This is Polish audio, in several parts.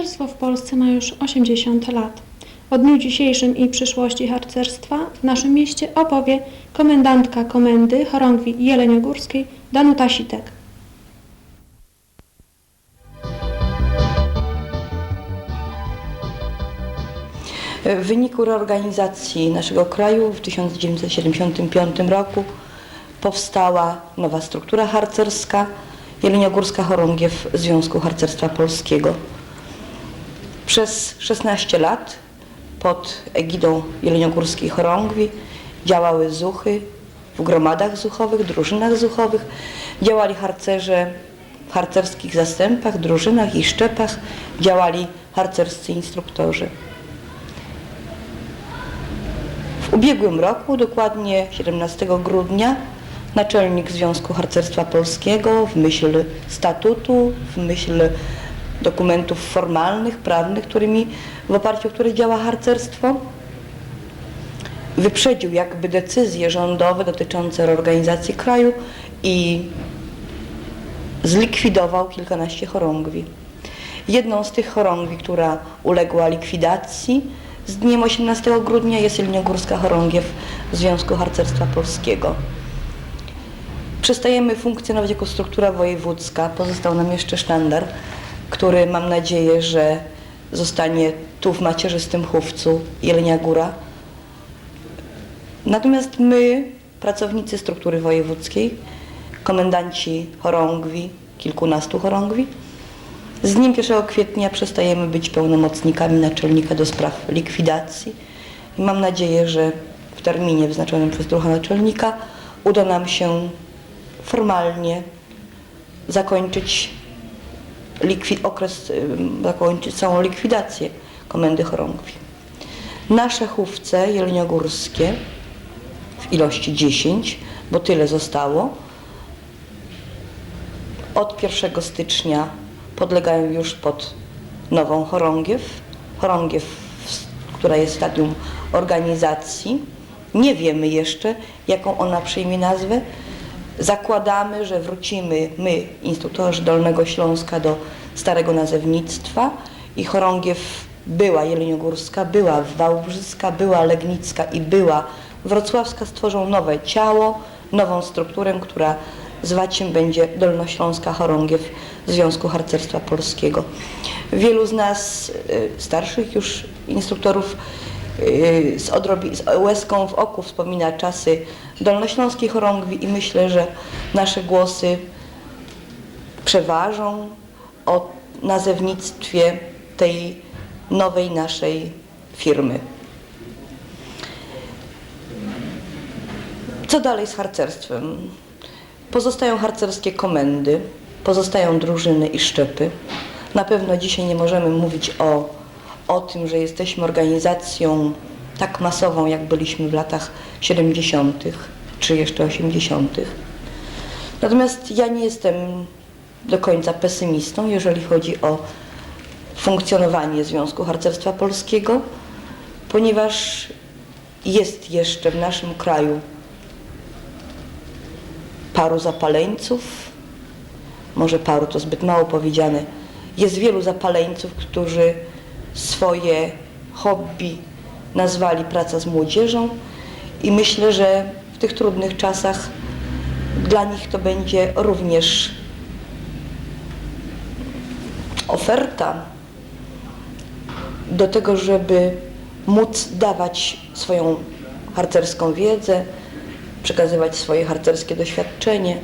Harcerstwo w Polsce ma już 80 lat. O dniu dzisiejszym i przyszłości harcerstwa w naszym mieście opowie komendantka komendy chorągwi jeleniogórskiej Danuta Sitek. W wyniku reorganizacji naszego kraju w 1975 roku powstała nowa struktura harcerska Jeleniogórska Chorągiew Związku Harcerstwa Polskiego. Przez 16 lat pod egidą Jeleniogórskiej Chorągwi działały zuchy w gromadach zuchowych, drużynach zuchowych, działali harcerze w harcerskich zastępach, drużynach i szczepach, działali harcerscy instruktorzy. W ubiegłym roku, dokładnie 17 grudnia, naczelnik Związku Harcerstwa Polskiego w myśl statutu, w myśl dokumentów formalnych, prawnych, którymi, w oparciu o które działa harcerstwo, wyprzedził jakby decyzje rządowe dotyczące reorganizacji kraju i zlikwidował kilkanaście chorągwi. Jedną z tych chorągwi, która uległa likwidacji z dniem 18 grudnia jest Jeleniogórska Chorągiew Związku Harcerstwa Polskiego. Przestajemy funkcjonować jako struktura wojewódzka. Pozostał nam jeszcze sztandar, który mam nadzieję, że zostanie tu w macierzystym chówcu Jelenia Góra. Natomiast my, pracownicy struktury wojewódzkiej, komendanci chorągwi, kilkunastu chorągwi, z dniem 1 kwietnia przestajemy być pełnomocnikami naczelnika do spraw likwidacji i mam nadzieję, że w terminie wyznaczonym przez druha naczelnika uda nam się formalnie zakończyć okres, zakończyć całą likwidację komendy chorągwi. Nasze chówce jeleniogórskie w ilości 10, bo tyle zostało, od 1 stycznia podlegają już pod nową chorągiew. Chorągiew, która jest w stadium organizacji. Nie wiemy jeszcze, jaką ona przyjmie nazwę. Zakładamy, że wrócimy my, instruktorzy Dolnego Śląska, do starego nazewnictwa i chorągiew była jeleniogórska, była wałbrzyska, była legnicka i była wrocławska stworzą nowe ciało, nową strukturę, która zwać się będzie Dolnośląska Chorągiew Związku Harcerstwa Polskiego. Wielu z nas, y, starszych już instruktorów, z, odrobi, z łezką w oku wspomina czasy Dolnośląskiej Chorągwi i myślę, że nasze głosy przeważą o nazewnictwie tej nowej naszej firmy. Co dalej z harcerstwem? Pozostają harcerskie komendy, pozostają drużyny i szczepy. Na pewno dzisiaj nie możemy mówić o, o tym, że jesteśmy organizacją tak masową, jak byliśmy w latach 70. czy jeszcze 80. Natomiast ja nie jestem do końca pesymistą, jeżeli chodzi o funkcjonowanie Związku Harcerstwa Polskiego, ponieważ jest jeszcze w naszym kraju paru zapaleńców, może paru to zbyt mało powiedziane, jest wielu zapaleńców, którzy swoje hobby nazwali praca z młodzieżą. I myślę, że w tych trudnych czasach dla nich to będzie również oferta do tego, żeby móc dawać swoją harcerską wiedzę, przekazywać swoje harcerskie doświadczenie,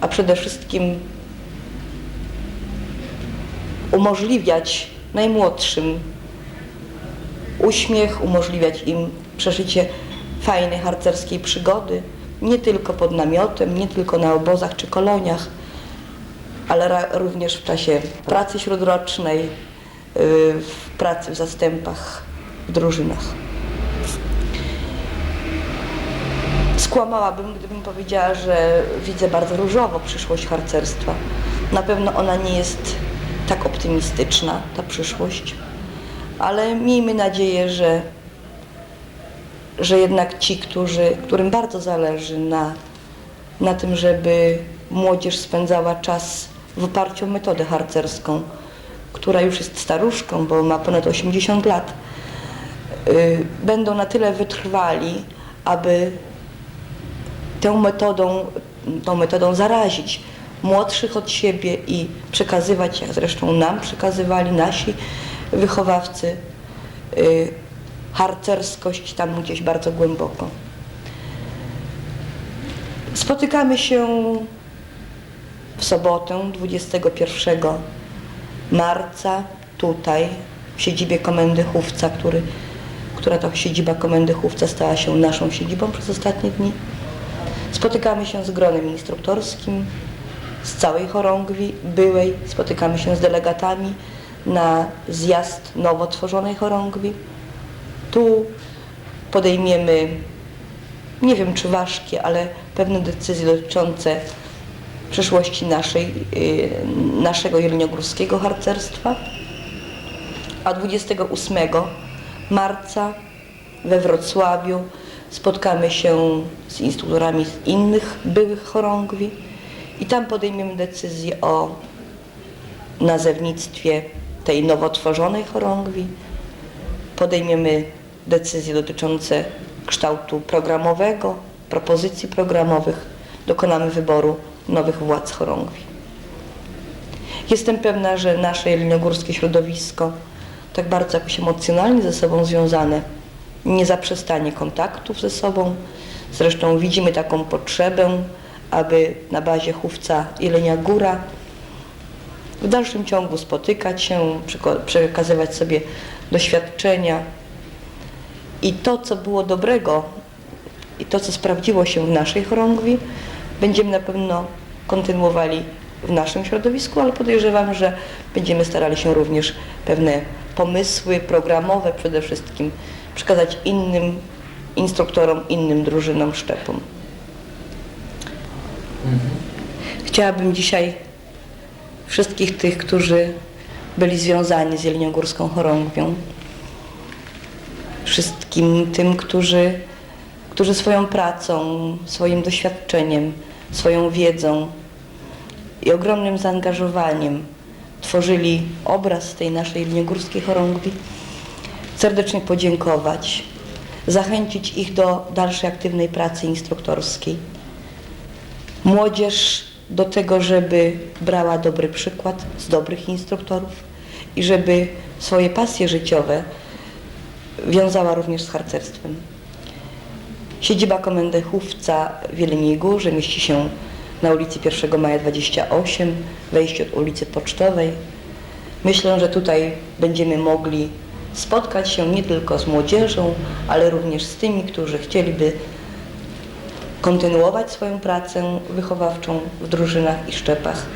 a przede wszystkim umożliwiać najmłodszym uśmiech, umożliwiać im przeżycie fajnej harcerskiej przygody, nie tylko pod namiotem, nie tylko na obozach czy koloniach, ale również w czasie pracy śródrocznej, yy, w pracy w zastępach, w drużynach. Skłamałabym, gdybym powiedziała, że widzę bardzo różowo przyszłość harcerstwa. Na pewno ona nie jest tak optymistyczna, ta przyszłość, ale miejmy nadzieję, że, że jednak ci, którzy, którym bardzo zależy na, na tym, żeby młodzież spędzała czas w oparciu o metodę harcerską, która już jest staruszką, bo ma ponad 80 lat, y, będą na tyle wytrwali, aby tą metodą, tą metodą zarazić młodszych od siebie i przekazywać, jak zresztą nam przekazywali nasi wychowawcy, y, harcerskość tam gdzieś bardzo głęboko. Spotykamy się w sobotę 21 marca tutaj w siedzibie Komendy Chówca, który, która to siedziba Komendy Chówca stała się naszą siedzibą przez ostatnie dni. Spotykamy się z gronem instruktorskim z całej chorągwi byłej. Spotykamy się z delegatami na zjazd nowo tworzonej chorągwi. Tu podejmiemy, nie wiem czy ważkie, ale pewne decyzje dotyczące przyszłości naszej, y, naszego jeleniogórskiego harcerstwa. A 28 marca we Wrocławiu spotkamy się z instruktorami z innych byłych chorągwi i tam podejmiemy decyzję o nazewnictwie tej nowo tworzonej chorągwi. Podejmiemy decyzje dotyczące kształtu programowego, propozycji programowych. Dokonamy wyboru nowych władz chorągwi. Jestem pewna, że nasze jeleniogórskie środowisko, tak bardzo jakoś emocjonalnie ze sobą związane, nie zaprzestanie kontaktów ze sobą. Zresztą widzimy taką potrzebę, aby na bazie chówca Jelenia Góra w dalszym ciągu spotykać się, przekazywać sobie doświadczenia i to, co było dobrego i to, co sprawdziło się w naszej chorągwi, będziemy na pewno kontynuowali w naszym środowisku, ale podejrzewam, że będziemy starali się również pewne pomysły programowe przede wszystkim przekazać innym instruktorom, innym drużynom, szczepom. Chciałabym dzisiaj wszystkich tych, którzy byli związani z Jeleniogórską Chorągwią, wszystkim tym, którzy, którzy swoją pracą, swoim doświadczeniem, swoją wiedzą i ogromnym zaangażowaniem tworzyli obraz tej naszej Jeleniogórskiej Chorągwi, serdecznie podziękować, zachęcić ich do dalszej aktywnej pracy instruktorskiej. Młodzież do tego, żeby brała dobry przykład z dobrych instruktorów i żeby swoje pasje życiowe wiązała również z harcerstwem. Siedziba Komendy Chówca w Jeleniej Górze mieści się na ulicy 1 Maja 28, wejście od ulicy Pocztowej. Myślę, że tutaj będziemy mogli spotkać się nie tylko z młodzieżą, ale również z tymi, którzy chcieliby kontynuować swoją pracę wychowawczą w drużynach i szczepach.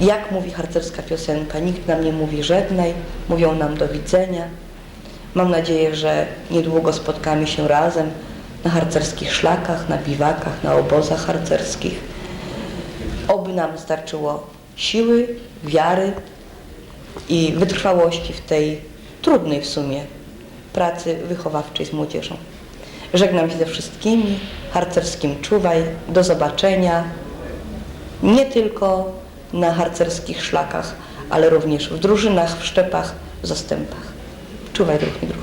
Jak mówi harcerska piosenka, nikt nam nie mówi żegnaj, mówią nam do widzenia. Mam nadzieję, że niedługo spotkamy się razem na harcerskich szlakach, na biwakach, na obozach harcerskich. Oby nam starczyło siły, wiary i wytrwałości w tej trudnej w sumie pracy wychowawczej z młodzieżą. Żegnam się ze wszystkimi, harcerskim czuwaj, do zobaczenia, nie tylko na harcerskich szlakach, ale również w drużynach, w szczepach, w zastępach. Czuwaj drugi drugi.